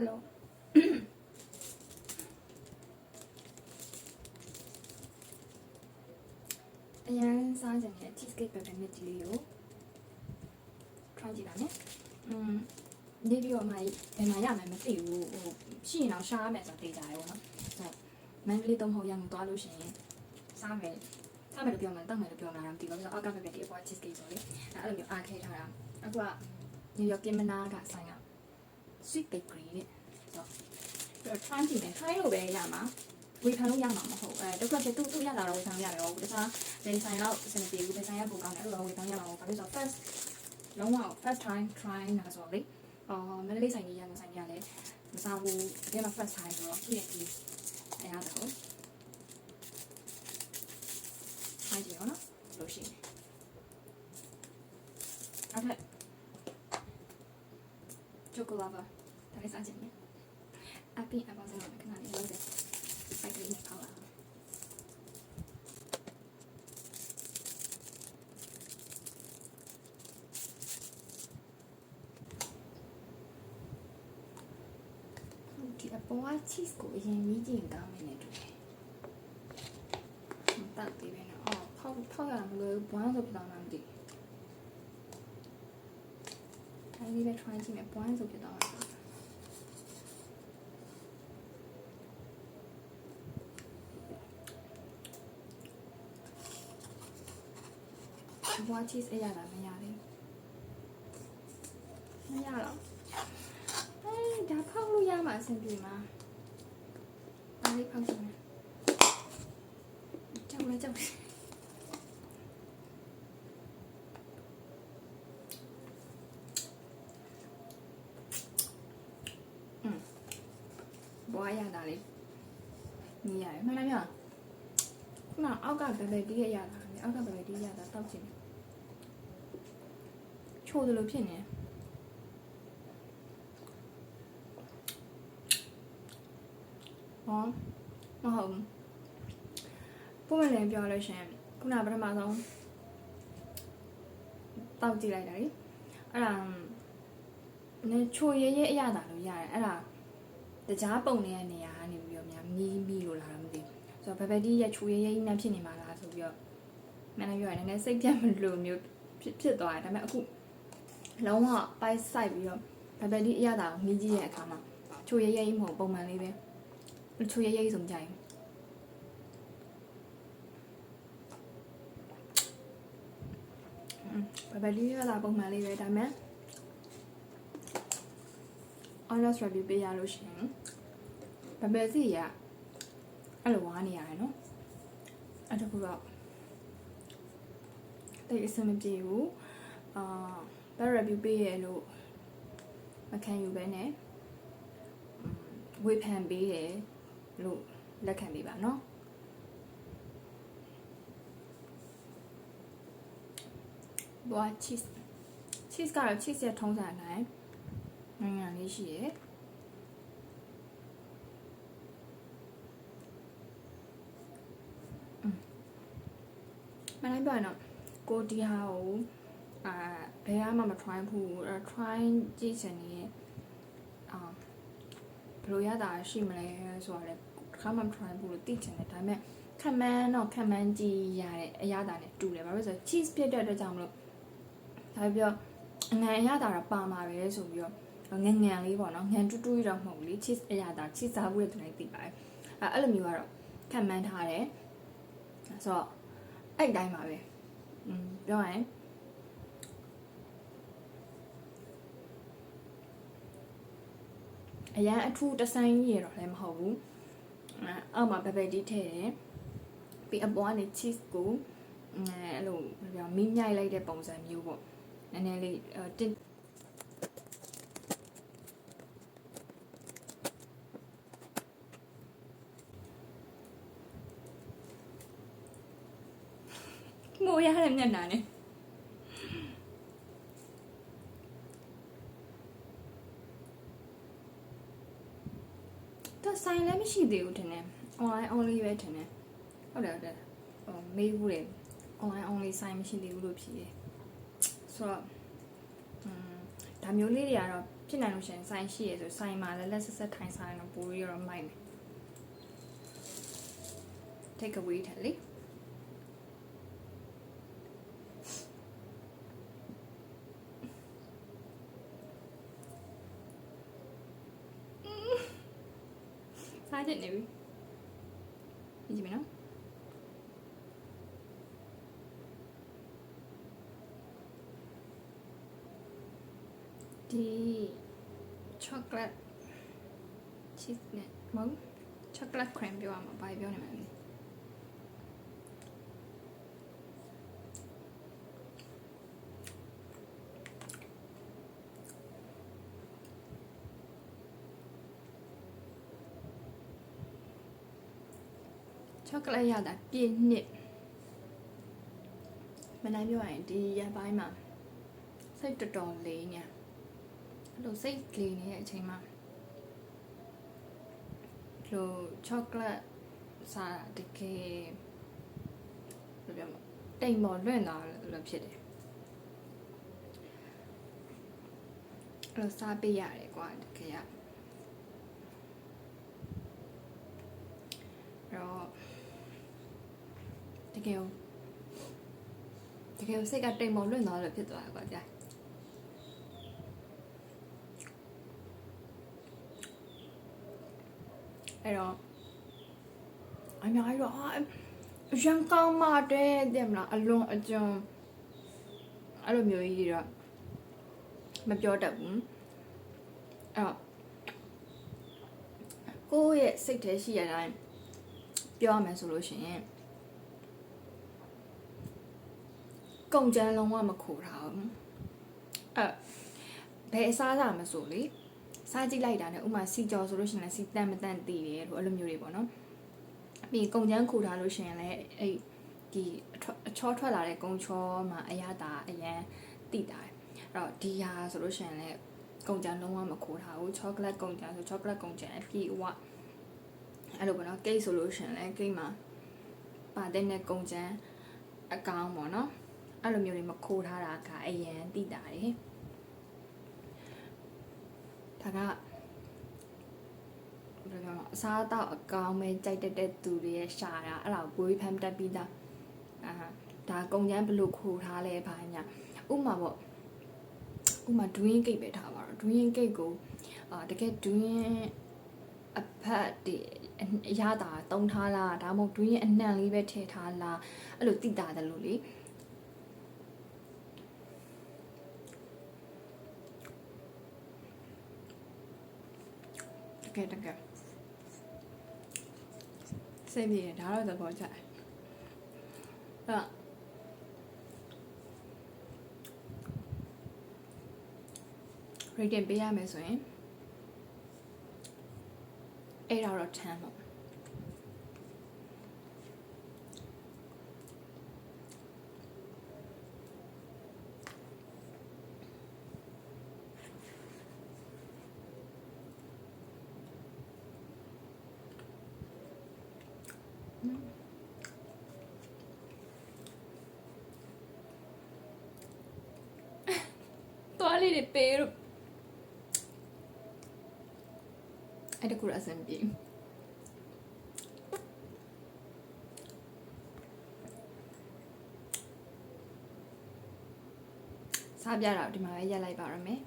Hello အရန်စားကြတဲ့ cheesecake pepper နဲ့ဒီလေးကို try ကြည့်ပါမယ်။อืมဒီဗီဒီယိုမှာဘယ်မှာရမှန်းမသိဘူးဟိုရှိရင်တော့ရှားမယ်ဆိုတော့သိကြတယ်ပေါ့နော်။ဆိုတော့မန္တလေးသုံးဟုတ်ရန်သွားလို့ရှိရင်စားမယ်စားမယ်လို့ပြောမှတောက်မယ်လို့ပြောမှလားမသိဘူး။ဆိုတော့အောက်က pepper ဒီအပေါ် cheesecake ဆိုလေအဲ့လိုမျိုးအားခဲထားတာ။အခုက New York ကင်မနာကဆိုင်က sweet bakery တဲ့ဆိုတော့ပြီးတော့ try ကြည့်မယ် try လို့ပဲရမှာဝေဖန်လို့ရမှာမဟုတ်အဲဒုက္ခဖြစ်သူသူရတာတော့ဝေဖန်လို့ရတယ်ဟုတ်တခြားဒီဆိုင်တော့အဆင်မပြေဘူးဒီဆိုင်ကပိုကောင်းတယ်အဲ့လိုတော့ဝေဖန်ရမှာမဟုတ်ဘာလို့ဆိုတော့ first လုံးဝ first time try နာဆိုတော့လေအော်မန္တလေးဆိုင်ကြီးရန်ဆိုင်ကြီးကလည်းမစားဘူးတကယ်မှ first time ဆိုတော့ဖြစ်ရည်အရာတော့ try ကြည့်အောင်နော်လို့ရှိရင်အဲ့ဒါ chocolate ဒါလေးစားကြည့်မယ်အပီအပေါင်းစလုံးခဏလေးလုံးတယ်စိုက်ကလေးနဲ့ပေါက်လာဒီအပေါ်က cheese ကိုအရင်ကြီးကြည့်ရင်ကောင်းမယ်နဲ့တူတယ်။တတ်ပြီးပဲနော်။အော်ဖောက်ဖောက်ရမလို့ဘွမ်းဆိုဖြစ်သွားမှမသိဘူး။ဒါလေးပဲ try ကြည့်မယ်ဘွမ်းဆိုဖြစ်သွား မှာ။ဘွား cheese အရတာမရသေးဘူးမရတော့အေးဒါဖောက်လို့ရမှာအဆင်ပြေမှာဒါလေးဖောက်ကြည့်မယ်ကြောက်လဲကြောက်တယ်อืมဘွားရတာလေးညီရတယ်မှန်လားမြောက်ခုနအောက်ကဘယ်ဘယ်တီးရရတာလေအောက်ကဘယ်ဘယ်တီးရတာတောက်ချင်တယ် ချိုးတယ်လို့ဖြစ်နေတယ်ဟောမဟုတ်ဘူးပုံမှန်လည်းပြောလို့ရှရင်ခုနပထမဆုံးတောက်ကြည့်လိုက်တာလေအဲ့ဒါနည်းချိုရဲရဲအရသာလို့ရတယ်အဲ့ဒါတကြားပုံနေတဲ့နေရာကနေပြီးတော့များမီးမီးလို့လာတာမသိဘူးဆိုတော့ဘယ်ဘက်ဒီရဲ့ချိုရဲရဲကြီးနဲ့ဖြစ်နေမှာလားဆိုပြီးတော့မန်နေပြောရတယ်နည်းနည်းစိတ်ပြတ်မလို့မျိုးဖြစ်ဖြစ်သွားတယ်ဒါပေမဲ့အခု လုံးဝပိုက်ဆိုင်ပြီးတော့ဘယ်ဘက်ဒီအရသာကိုမီးကြည့်တဲ့အခါမှာချိုရဲရဲကြီးမဟုတ်ပုံမှန်လေးပဲချိုရဲရဲကြီးဆိုမကြိုက်ဘူးဘယ်ဘက်ဒီရတာပုံမှန်လေးပဲဒါပေမဲ့ honest review ပေးရလို့ရှိရင်ဘယ်ဘက်စီရအဲ့လိုဝါနေရတယ်နော်အဲ့တခုတော့တိတ်အဆင်မပြေဘူးအာ ဘယ် review ပေးရလို့မခံယူပဲနဲ့ဝေဖန်ပေးတယ်လို့လက်ခံပေးပါနော်ဘော cheese cheese ကတော့ cheese ရဲ့ထုံးစံအတိုင်းနိုင်ငံလေးရှိရယ်မလိုက်ပြောရင်တော့ကိုဒီဟာကိုအာ ဘယ်မှမ try ဘူးအဲ try ကြည့်ချင်နေအာဘယ်လိုရတာရှိမလဲဆိုတော့လေခါမှမ try ဘူးလို့သိချင်တယ်ဒါပေမဲ့ခံမှန်းတော့ခံမှန်းကြည့်ရတဲ့အရသာနဲ့တူတယ်ဘာလို့လဲဆိုတော့ cheese ဖြစ်တဲ့အတွက်ကြောင့်မလို့ဒါပြောအငံအရသာတော့ပါမှာပဲဆိုပြီးတော့ငငန်လေးပေါ့နော်ငန်တူးတူးတော့မဟုတ်ဘူးလေ cheese အရသာ cheese စားဖို့တဲ့သူတိုင်းသိပါတယ်အဲအဲ့လိုမျိုးကတော့ခံမှန်းထားတယ်ဆိုတော့အဲ့တိုင်းပါပဲอืมပြောရရင် အရန်အထူးတဆိုင်ကြီးရတော့လည်းမဟုတ်ဘူးအဲအောက်မှာဘယ်ဘယ်တီးထည့်တယ်ပြီးအပေါ်ကနေ cheese ကိုအဲအဲ့လိုပြောမီးမြိုက်လိုက်တဲ့ပုံစံမျိုးပေါ့နည်းနည်းလေးတစ်မိုးရတဲ့မျက်နှာနဲ့တော့ ဆိုင်လည်းမရှိသေးဘူးထင်တယ် online only ပဲထင်တယ်ဟုတ်တယ်ဟုတ်တယ်ဟိုမေးဘူးလေ online only ဆိုင်မရှိသေးဘူးလို့ဖြေတယ်ဆိုတော့อืมဒါမျိုးလေးတွေကတော့ဖြစ်နိုင်လို့ရှရင်ဆိုင်ရှိရဆိုဆိုင်မှာလည်းလက်ဆက်ဆက်ထိုင်စားရင်တော့ပိုပြီးတော့မိုက်မယ် take away ထက်လေ စားချက်နေပြီကြည့်မယ်နော်ဒီ chocolate cheese နဲ့မဟုတ် chocolate cream ပြောရမှာဘာပြောနေမှာလဲ ချောကလက်ရတာပြည့်နှစ်မနိုင်ပြောရရင်ဒီရက်ပိုင်းမှာစိတ်တော်တော်လေးညာအဲ့လိုစိတ်လေးနေတဲ့အချိန်မှာဒီလိုချောကလက်စားတာတကယ်ဘယ်လိုပြောမလဲတိမ်ပေါ်လွင့်သွားလို့ဖြစ်တယ်အဲ့လိုစားပေးရတယ်ကွာတကယ်ရအဲ့တော့ တကယ်ကိုတကယ်ကိုစိတ်ကတိမ်ပေါ်လွင့်သွားလို့ဖြစ်သွားတာကွာကြာအဲ့တော့အများကြီးတော့အာရန်ကောင်းမှတဲ့တဲ့မလားအလွန်အကျွံအဲ့လိုမျိုးကြီးတွေတော့မပြောတတ်ဘူးအဲ့တော့ကိုယ့်ရဲ့စိတ်ထဲရှိရတိုင်းပြောရမယ်ဆိုလို့ရှိရင် ကုန်ကျန်းလုံးဝမခိုးထားဘူးအဲ့ဘယ်အစားအစာမဆိုလေစားကြည့်လိုက်တာနဲ့ဥမာစီကြော်ဆိုလို့ရှိရင်လည်းစီတန်မတန်တည်တယ်လို့အဲ့လိုမျိုးတွေပေါ့နော်ပြီးရင်ကုန်ကျန်းခိုးထားလို့ရှိရင်လည်းအဲ့ဒီအထွအချောထွက်လာတဲ့ကုံချောမှာအရသာအရန်တိတာတယ်အဲ့တော့ဒီဟာဆိုလို့ရှိရင်လည်းကုန်ကျန်းလုံးဝမခိုးထားဘူးချောကလက်ကုန်ကျန်းဆိုချောကလက်ကုန်ကျန်းအပြည့်အဝအဲ့လိုပေါ့နော်ကိတ်ဆိုလို့ရှိရင်လည်းကိတ်မှာပါတဲ့နဲ့ကုန်ကျန်းအကောင်ပေါ့နော် အဲ့လိုမျိုးတွေမခိုးထားတာကအရန်တိတာတယ်ဒါကဘယ်လိုပြောမလဲအစားအသောက်အကောင်ပဲကြိုက်တတ်တဲ့သူတွေရဲ့ရှာတာအဲ့ဒါကိုဘွေးဖမ်းတက်ပြီးသားအာဒါကုံကျန်းဘလို့ခိုးထားလဲဘာညာဥမာပေါ့ဥမာဒွင်းကိတ်ပဲထားပါတော့ဒွင်းကိတ်ကိုအာတကယ်ဒွင်းအဖက်ဒီအရသာတုံးထားလားဒါမှမဟုတ်ဒွင်းအနှံလေးပဲထည့်ထားလားအဲ့လိုတိတာတယ်လို့လေ ကယ်တကယ်စိတ်ပြေတယ်ဒါတော့သဘောကျတယ်အဲ့ rating ပေးရမယ်ဆိုရင်အဲ့ဒါတော့10ပေါ့ သွားလေးတွေပေးလို့အဲ့တကူအဆင်ပြေစားပြတာဒီမှာပဲရက်လိုက်ပါရမယ်